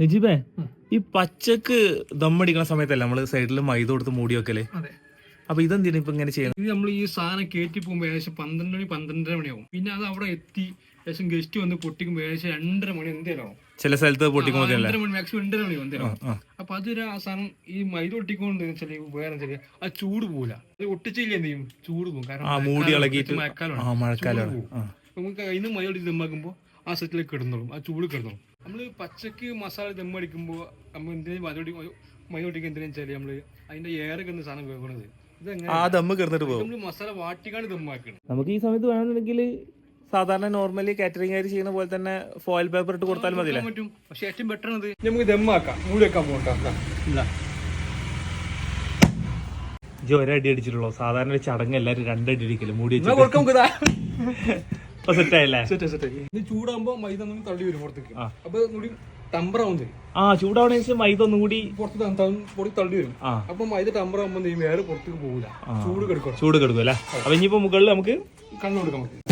നജീബേ ഈ പച്ചക്ക് ദമ്മടിക്കുന്ന സമയത്തല്ല നമ്മൾ സൈഡിൽ മൈദ കൊടുത്ത് മൂടി വെക്കൽ അതെ. അപ്പൊ ഇതെന്തിനാ ഇപ്പൊ ഇങ്ങനെ ചെയ്യണം? ഇത് നമ്മൾ ഈ സാധനം കയറ്റി പോകുമ്പോൾ ഏകദേശം പന്ത്രണ്ട് മണി പന്ത്രണ്ടര മണിയാവും. പിന്നെ അത് അവിടെ എത്തി ഏകദേശം ഗസ്റ്റ് വന്ന് പൊട്ടിക്കുമ്പോൾ ഏകദേശം രണ്ടര മണി എന്തേലും ആവും ചില സ്ഥലത്ത് പൊട്ടിക്കുമ്പോൾ മാക്സിമം രണ്ടര മണി എന്തേലും. അപ്പൊ അതൊരു ആ സാധനം ഈ മൈദ ഒട്ടിക്കൊണ്ട് വെച്ചാൽ വേറെ ചെറിയ ആ ചൂട് പോവില്ല അത് ഒട്ടിച്ചില്ല എന്ത് ചെയ്യും? ചൂട് പോകും കാരണം ആ മൂടി ഇളകിയിട്ട് മഴക്കാലമാണ് നമുക്ക് അതിന് മൈദ ഒട്ടി ദമ്മാക്കുമ്പോൾ ആ സെറ്റിലേക്ക് കിടന്നോളും ആ ചൂട് കിടന്നോളും നമ്മൾ പച്ചക്ക് മസാല ദമ്മടിക്കുമ്പോൾ നമ്മൾ എന്തിനും മൈദൊട്ടി മൈനോട്ടിക്ക് എന്തിനാ വെച്ചാൽ നമ്മൾ അതിന്റെ ഏറെ കിടന്ന സാധനം വേകണത് ആ ദമ്മ് കിടന്നിട്ട് പോകും നമ്മൾ മസാല വാട്ടിക്കാണ് ദമ്മാക്കണം നമുക്ക് ഈ സമയത്ത് വേണമെന്നുണ്ടെങ്കിൽ സാധാരണ നോർമലി കാറ്ററിംഗ് ആയിട്ട് ചെയ്യുന്ന പോലെ തന്നെ ഫോയിൽ പേപ്പർ ഇട്ട് കൊടുത്താൽ മതി പറ്റും. പക്ഷെ ഏറ്റവും ബെറ്റർ ആണ് നമുക്ക് ദമ്മാക്കാം മൂടി വെക്കാൻ പോകണ്ടാക്കാം ഇല്ല ജോ ഒരടി അടിച്ചിട്ടുള്ളൂ. സാധാരണ ഒരു ചടങ്ങ് എല്ലാരും രണ്ടടി അടിക്കലും മൂടി വെച്ചിട്ട്. കൊടുക്കാം ഇപ്പൊ സെറ്റ് ആയില്ലേ സെറ്റ് സെറ്റ് ഇത് ചൂടാകുമ്പോ മൈദ ഒന്നും തള്ളി വരും പുറത്തേക്ക്. അപ്പൊ കൂടി ടമ്പറാവുന്നത് ആ ചൂടാവണ മൈദ ഒന്നും കൂടി പുറത്ത് ത- ത- പൊടി തള്ളി വരും. അപ്പൊ മൈദ ടമ്പറാകുമ്പോ നീ വേറെ പുറത്തേക്ക് പോകില്ല ചൂട് കെടുക്കും ചൂട് കെടുക്കും അല്ലേ? അപ്പൊ ഇനിയിപ്പോ മുകളിൽ നമുക്ക് കണ്ണു കൊടുക്കാം നമുക്ക്.